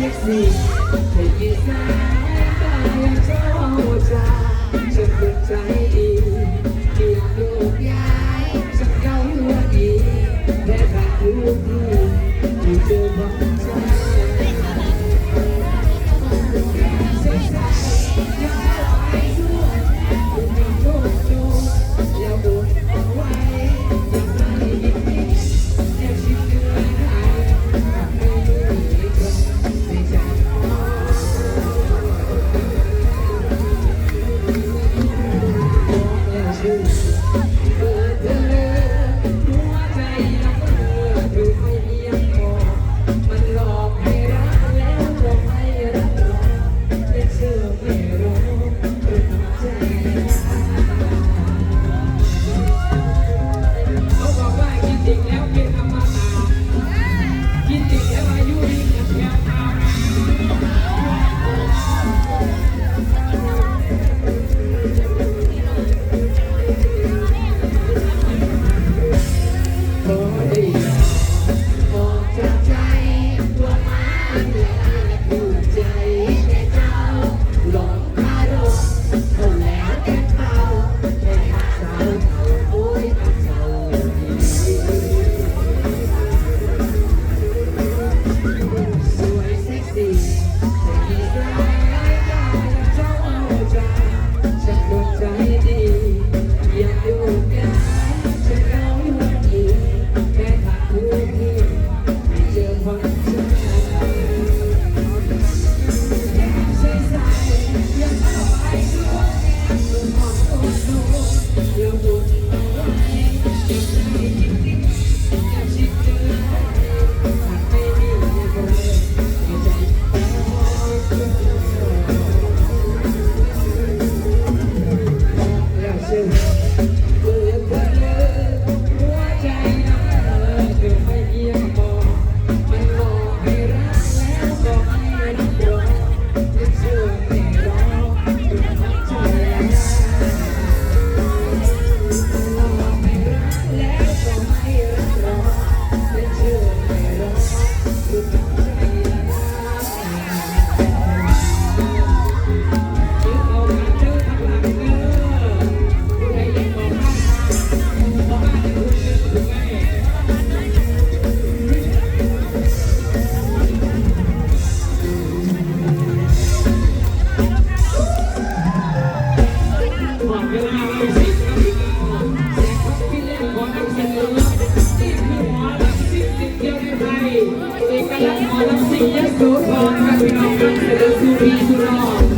ซ็กซี่เธอยิ่งแสนก็ยังเข้าใจจะเข้าใจ เขาบอกว่าจริงๆแล้วเป็นธรรมดา Let's sing, let's go on, happy moments, let's go be strong.